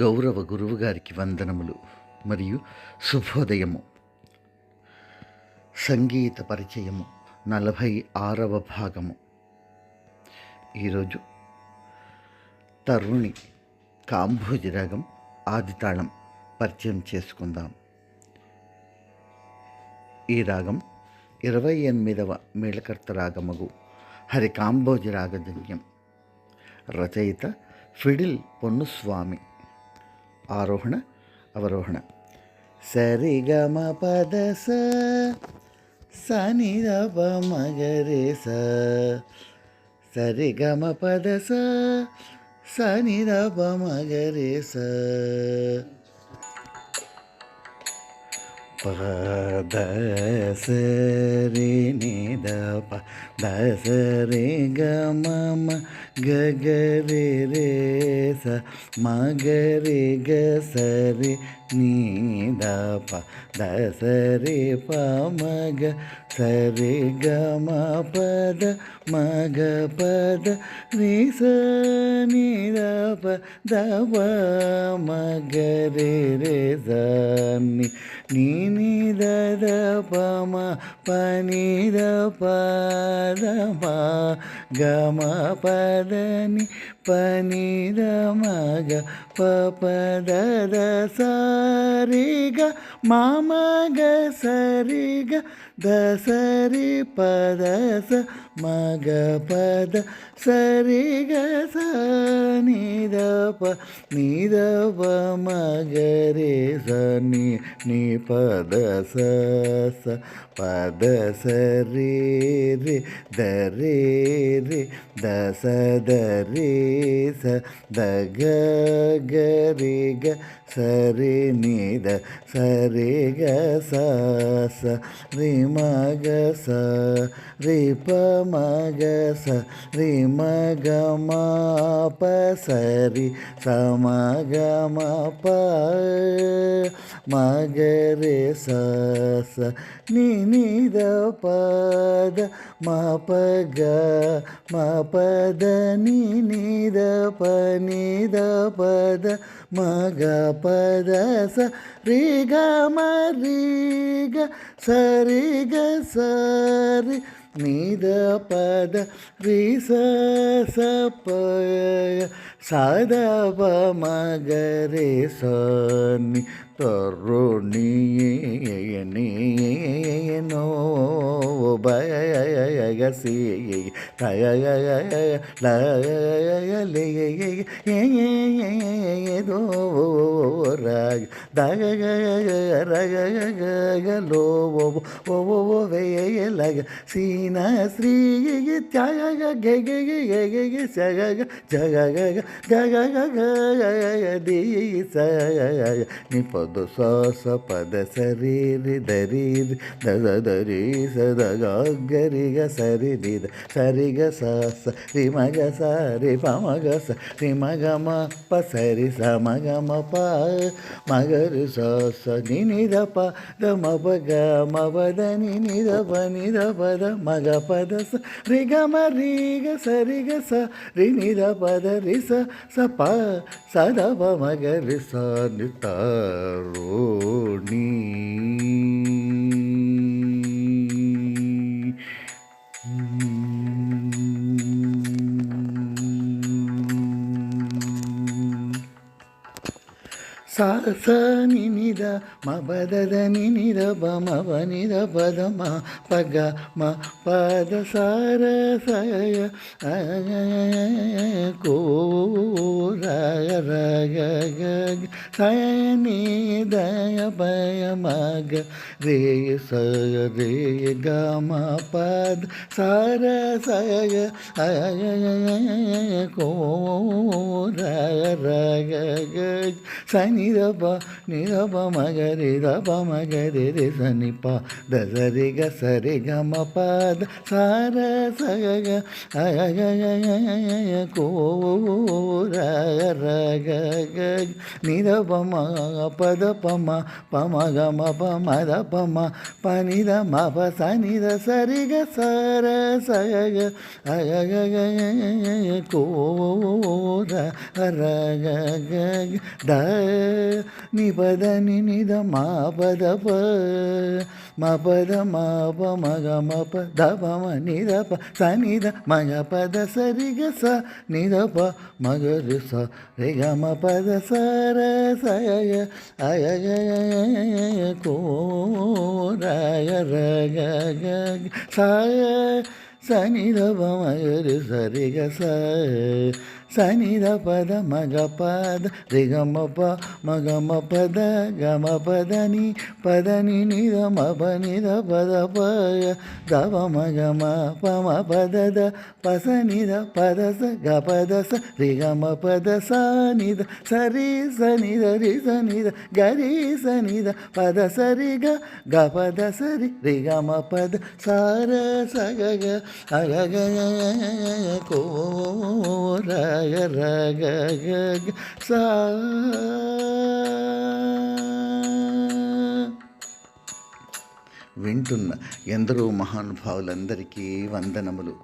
గౌరవ గురువుగారికి వందనములు మరియు శుభోదయము. సంగీత పరిచయము నలభై ఆరవ భాగము. ఈరోజు తరుణి కాంభోజి రాగం ఆదితాళం పరిచయం చేసుకుందాం. ఈ రాగం ఇరవై ఎనిమిదవ మేళకర్త రాగమగు హరి రాగజన్యం రచయిత ఫిడిల్ పొన్నుస్వామి. ఆరోహణ అవరోహణ సరిగమ పద స సని రప మగరే స సరిగమ పద స సని రప మగరే స పద సరి ని ద ప ద సరి గ మ మ గగరి రే స మగరి గ సరి నీద ప ద సరి ప మగ సరి గ మ పద మగ పద రి స నీద ప ద ప మగరి రే స ని ని ని ద ప మ ప నీద ప ద మ గ మ పద ద ని ప ని ద మ గ ప ప ద ద స రి గ మ మ గ స రి గ ద స రి ప ద స మ నీ పద స పద గ స ని ద ద ప రే ద స ద స రి రి ద స ద రి గ గ రి గ స రి ని గ స రి మగ స రి ప మగ స రి మగ మా మ ప స రి స మ గ మ ప మ గ రే స స ని ని ద ప ద మ ప గ మ ప ద ని ని ద ప ని ద ప ద మ గ ప ద స రి గ మ రి గ స రి గ స రి ని ద ప ద రి స స ప స ద ప మ గ రే స ని తరుణి ని నో బయగసి లయదో రాగ దగలో ఓ వేయలగ సీన శ్రీ త్యాగ గగ గగ సగ జగ గగ గగ ది స ని పద స స పద సరి రి దరి రి దద దరి స దగ గరి గ సరి రి ద సరి గ స స రి మ గ స రి ప మ గ స రి మ గ మ ప సరి స మ గ మ ప మ గ రి స స ని ని ద ప ద మ ప గ మ ప ద ని ని ద ప ని ద ప ద మ గ ప ద స రి గ మ రి గ స రి గ స రి ని ద ప ద రి స స ప స ద ప మ గ రి స ని ತರೋಣಿ సా స ని ని ద మ ప ద ద ని ని ద మ పగ మ పద గ సయ కో ర ర గ గ గ స రే స రే గ మ పద ద సయ అయ కో ర ర గ నిరప నిరప మగరి రప మగరి రి సని ప దసరి గ సరి గ మ ప ద సార సగ గ అగ కోర రగ గ నిరప మ పద పమ పమ గ మ ప మ ద ప మ ప ని ద మ ప స ని ద సరి గ సర సగ గ అగ గ గ కోర రగ గ ద ని పద ని ని ద మా పద ప మ పద మ ప మ గ మ ప ద ప మ ని ద ప స ని ద మ గ పద సరి గ స ని సనిద పద మగ పద రిగమ ప మగమ పద గమ పద ని పద ని నిద ద మ ప ని పద ప దవ ప మ ప మ పద ద ప స ని పద స గ పద స రిగమ పద స నిద సరి స రి స ని ద రి స ని ద స ని పద సరి గ గ పద సరి రిగమ పద సార సగ స గ గ గ గ కో ర గ గ గ స వింటున్న ఎందరో మహానుభావులందరికీ వందనములు